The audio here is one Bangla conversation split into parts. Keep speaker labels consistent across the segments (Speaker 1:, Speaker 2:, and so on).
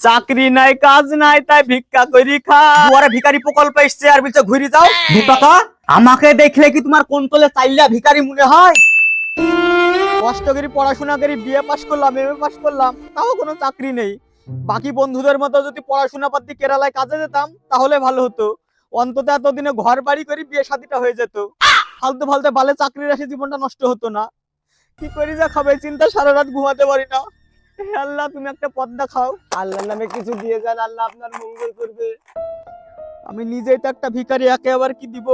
Speaker 1: চাকরি নাই কাজ নাই তাই ভিক্ষা করি খা। দুয়ারে ভিখারি প্রকল্প এসছে আর বলছে ঘুরে যাও। দু টাকা আমাকে দেখলে কি তোমার কোন তলে চাইলা ভিখারি মনে হয়? কষ্ট করে পড়াশোনা করে বিয়ে পাশ করলাম এমএ পাশ করলাম তাও কোনো চাকরি নেই। বাকি বন্ধুদের মতো যদি পড়াশোনা পাতি কেরালায় কাজে যেতাম তাহলে ভালো হতো। অন্তত এতদিনে ঘর বাড়ি করে বিয়ে শাদিটা হয়ে যেত। ফালতু ফালতু বালে চাকরির আসে জীবনটা নষ্ট হতো না। কি করি যা খাবে চিন্তা সারা রাত ঘুমাতে পারি না। হে আল্লাহ তুমি একটা পদ্মা খাও। আল্লাহর নামে কিছু দিয়ে যান আল্লাহ আপনার মঙ্গল করবে। আমি নিজেই তো একটা ভিখারি একে আবার কি দিব?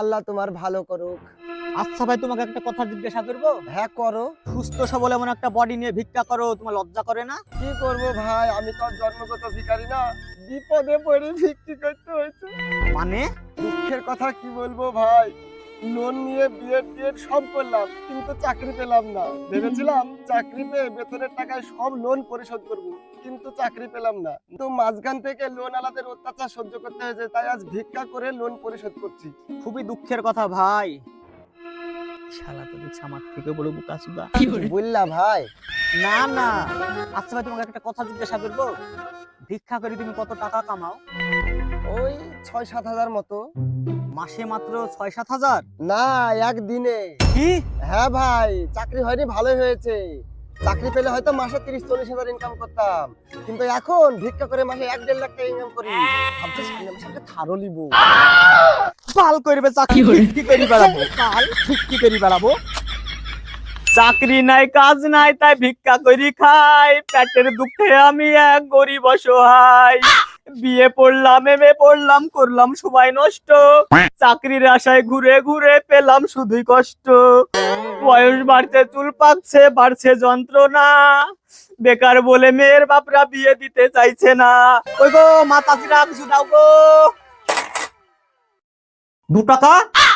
Speaker 2: আল্লাহ তোমার ভালো করুক।
Speaker 1: আচ্ছা ভাই তোমাকে একটা কথা জিজ্ঞাসা করব?
Speaker 2: হ্যাঁ করো।
Speaker 1: সুস্থ সবল এমন একটা বডি নিয়ে ভিক্ষা করো তোমার লজ্জা করে না?
Speaker 2: কি করব ভাই? আমি তো আর জন্মগত ভিখারি না। বিপদে পড়ে ভিক্ষি করতে হয়েছে।
Speaker 1: মানে?
Speaker 2: দুঃখের কথা কি বলব ভাই? লোন নিয়ে বিয়ে টিয়ে সব করলাম কিন্তু চাকরি পেলাম না। ভেবেছিলাম চাকরি পেয়ে বেতনের টাকায় সব লোন পরিশোধ করব কিন্তু চাকরি পেলাম না। কিন্তু মাঝখান থেকে লোন আলাদের অত্যাচার সহ্য করতে হয়েছে তাই আজ ভিক্ষা করে লোন পরিশোধ করছি।
Speaker 1: খুবই দুঃখের কথা ভাই। শালা তো দেখছি আমার থেকে বড় বুকা সুদা
Speaker 2: বললা ভাই
Speaker 1: না না। আচ্ছা ভাই তোমাকে একটা কথা জিজ্ঞাসা করব? ভিক্ষা করে তুমি কত টাকা কামাও?
Speaker 2: ওই ছয় সাত হাজার মতো।
Speaker 1: মাসে মাত্র ছয় সাত হাজার?
Speaker 2: না একদিনে।
Speaker 1: কি?
Speaker 2: হ্যাঁ ভাই চাকরি হয়নি ভালোই হয়েছে। চাকরি পেলে হয়তো মাসে তিরিশ চল্লিশ হাজার ইনকাম করতাম। কিন্তু এখন ভিক্ষা করে মাসে এক দেড় লাখ টাকা ইনকাম করি। ভাবছি সামনে মাসে একটা থারো লিবো।
Speaker 1: পাল করবে চাকরি কি করি বেড়াবো। পাল? কি করি বেড়াবো। চাকরি নাই কাজ নাই তাই ভিক্ষা করি খাই। পেটের দুঃখে আমি এক গরিব অসহায়। বিয়ে পড়লাম এমএ পড়লাম করলাম সময় নষ্ট। চাকরির আশায় ঘুরে ঘুরে পেলাম শুধুই কষ্ট। বয়স বাড়তে চুল পাকছে বাড়ছে যন্ত্রণা। বেকার বলে মেয়ের বাপরা বিয়ে দিতে চাইছে না। ওই গো মাতাজিরা কিছু দাও গো। দু টাকা?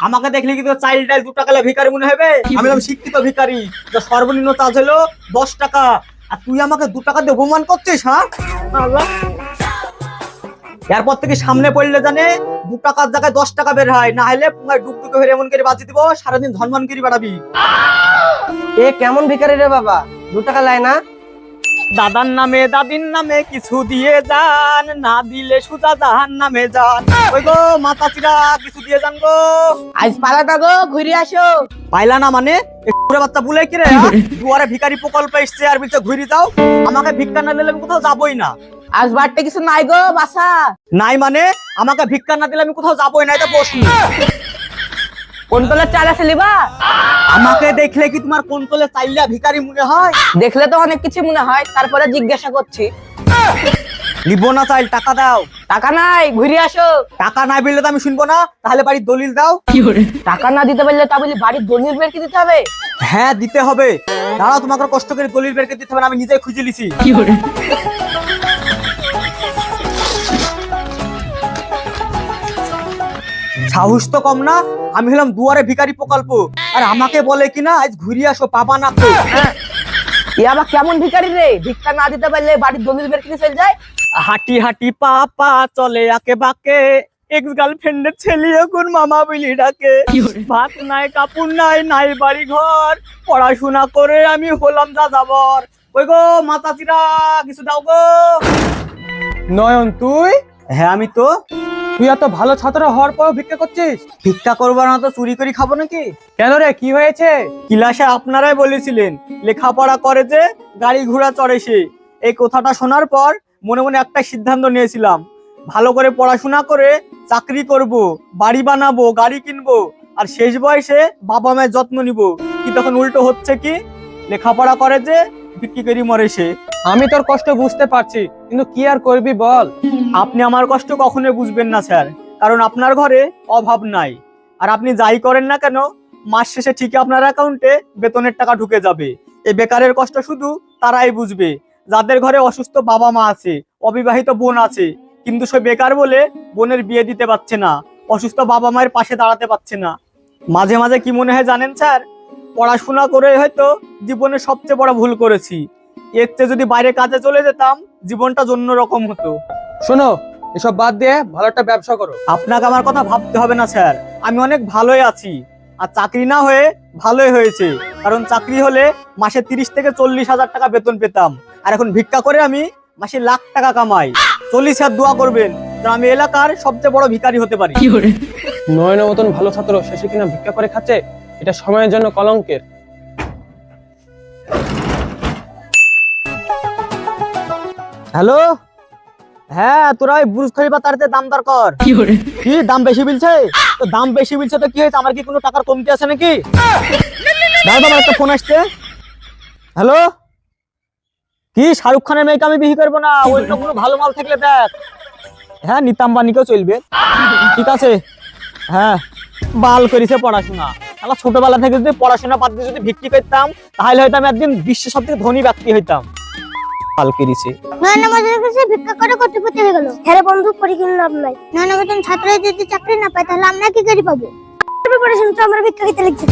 Speaker 1: আমাকে দেখলে কি চাইল্ড টাইল দু টাকা ভিখারি মনে হবে? আমি শিক্ষিত ভিখারি। যা সর্বনিম্ন চার্জ হলো দশ টাকা। আর তুই আমাকে দু টাকা দিয়ে অপমান করছিস হ্যাঁ? আল্লাহ। এরপর থেকে সামনে পড়লে জানে দু টাকার জায়গায় দশ টাকা বের হয় না হলে ডুবে হয়ে এমন করে বাজি দিব সারাদিন ধনমান করে বেড়াবি।
Speaker 2: এ কেমন ভিখারি রে বাবা? দু টাকা লাই না?
Speaker 1: দাদার নামে দাদির নামে কিছু দিয়ে যান না দিলে সুজা জাহান নামে যান। ওই গো মাতা চিরা কিছু দিয়ে যান গো।
Speaker 3: আজ পালাটা গো ঘুরে আসো।
Speaker 1: পাইলা না মানে? বাচ্চা বুলে কি রে? দুয়ারে ভিখারি প্রকল্প এসছে আর বলছে ঘুরি যাও। আমাকে ভিক্ষা না দিলে আমি কোথাও যাবোই না।
Speaker 3: আজ বাড়তে কিছু নাই গো বাসা
Speaker 1: নাই মানে? আমাকে ভিক্ষা না দিলে আমি কোথাও যাবোই না এটা বসি
Speaker 3: কোন তলার চাল আছে লিবা?
Speaker 1: আমাকে দেখলে কি তোমার কোন তলে চাইলা ভিখারি মনে হয়?
Speaker 3: দেখলে তো অনেক কিছু মনে হয় তারপরে জিজ্ঞাসা করছি।
Speaker 1: নিবো না চাইল টাকা দাও।
Speaker 3: টাকা নাই ঘুরে আসো।
Speaker 1: টাকা নাই বললে তো আমি শুনব না তাহলে বাড়ির দলিল দাও।
Speaker 3: টাকা না দিতে পারলে তা বলি বাড়ির দলিল বের দিতে হবে?
Speaker 1: হ্যাঁ দিতে হবে। দাঁড়াও তোমাকে কষ্ট করে দলিল বের দিতে হবে আমি নিজেই খুঁজে লিছি সাহস তো কম না? আমি হলাম দুয়ারে ভিখারি প্রকল্প। আর আমাকে বলে কিনা আজ ঘুরিয়ে আসো পাবা না তো।
Speaker 3: এ আবার কেমন ভিখারি রে? ভিক্ষা না দিতে পারলে বাড়ির দলিল বের কিনে চলে যায়?
Speaker 1: হাঁটি হাঁটি পা পা চলে আকে বাকে। এক্স গার্লফ্রেন্ডের ছেলে এখন মামা বিলি ডাকে। ভাত নাই কাপড় নাই নাই বাড়ি ঘর পড়াশোনা করে আমি হলাম যা যাবর ওই গো মাতাজিরা কিছু দাও গো।
Speaker 4: নয়ন তুই?
Speaker 1: হ্যাঁ আমি তো।
Speaker 4: তুই এত ভালো ছাত্র হওয়ার পরও ভিক্ষা করছিস?
Speaker 1: ভিক্ষা করব না তো চুরি করে খাব নাকি?
Speaker 4: কেন রে কি হয়েছে?
Speaker 1: ক্লাসে আপনারাই বলেছিলেন লেখাপড়া করে যে গাড়ি ঘোড়া চড়ে সে। এই কথাটা শোনার পর মনে মনে একটা সিদ্ধান্ত নিয়েছিলাম ভালো করে পড়াশোনা করে চাকরি করব বাড়ি বানাবো গাড়ি কিনবো আর শেষ বয়সে বাবা মায়ের যত্ন নিব। কি তখন উল্টো হচ্ছে কি? লেখাপড়া করে যে বিক্রি করি মরে সে।
Speaker 4: আমি তোর কষ্ট বুঝতে পারছি, কিন্তু কি আর করবি বল?
Speaker 1: আপনি আমার কষ্ট কখনোই বুঝবেন না, স্যার। কারণ আপনার ঘরে অভাব নাই। আর আপনি যাই করেন না কেন, মাস শেষে ঠিকই আপনার অ্যাকাউন্টে বেতনের টাকা ঢুকে যাবে। এই বেকারের কষ্ট শুধু তারাই বুঝবে। যাদের ঘরে অসুস্থ বাবা মা আছে, অবিবাহিত বোন আছে, কিন্তু সে বেকার বলে বোনের বিয়ে দিতে পারছে না, অসুস্থ বাবা মায়ের পাশে দাঁড়াতে পারছে না। মাঝে মাঝে কি মনে হয় জানেন, স্যার? পড়াশোনা করে হয়তো জীবনে সবচেয়ে বড় ভুল করেছি। এর চেয়ে যদি বাইরে কাজে চলে যেতাম জীবনটা অন্য রকম হতো।
Speaker 4: শোনো এসব বাদ দিয়ে ভালো একটা ব্যবসা করো।
Speaker 1: আপনাকে আমার কথা ভাবতে হবে না স্যার। আমি অনেক ভালোই আছি আর চাকরি না হয়ে ভালোই হয়েছে। কারণ চাকরি হলে মাসে তিরিশ থেকে চল্লিশ হাজার টাকা বেতন পেতাম। আর এখন ভিক্ষা করে আমি মাসে লাখ টাকা কামাই। চল্লিশ হাজার দোয়া করবেন তো আমি এলাকার সবচেয়ে বড় ভিখারি হতে পারি।
Speaker 4: নয়নের মতন ভালো ছাত্র শেষে কিনা ভিক্ষা করে খাচ্ছে এটা সময়ের জন্য কলঙ্কের।
Speaker 1: হ্যালো? হ্যাঁ তোরা ওই বুরুজ খলিফা তারতে দাম দর কর। কি দাম বেশি বিলছে? তো দাম বেশি বিলছে তো কি হয়েছে? আমার কি কোনো টাকার কমতি আছে নাকি? দাদা আমার একটা ফোন আসছে। হ্যালো? কি শাহরুখ খানের মেয়েকে আমি বিয়ে করব না? অন্য কোনো ভালো মাল থাকলে দেখ। হ্যাঁ নিতাম্বানিকেও চলবে। ঠিক আছে। হ্যাঁ বাল করেছে পড়াশোনা। আমার ছোটবেলা থেকে যদি পড়াশোনা বাদ দিয়ে যদি ভিত্তি করতাম তাহলে হয়তো আমি একদিন বিশ্বের সব থেকে ধনী ব্যক্তি হইতাম। বাল দিছে।
Speaker 5: নয়ন ভিক্ষা করে কোটিপতি বন্ধু পরীক্ষা লাভ নাই। নয়ন মতন ছাত্র যদি চাকরি না পায়, তাহলে আমরা কি করে পাবো? প্রিপারেশন তো আমরা ভিক্ষা খেতে লিখছি।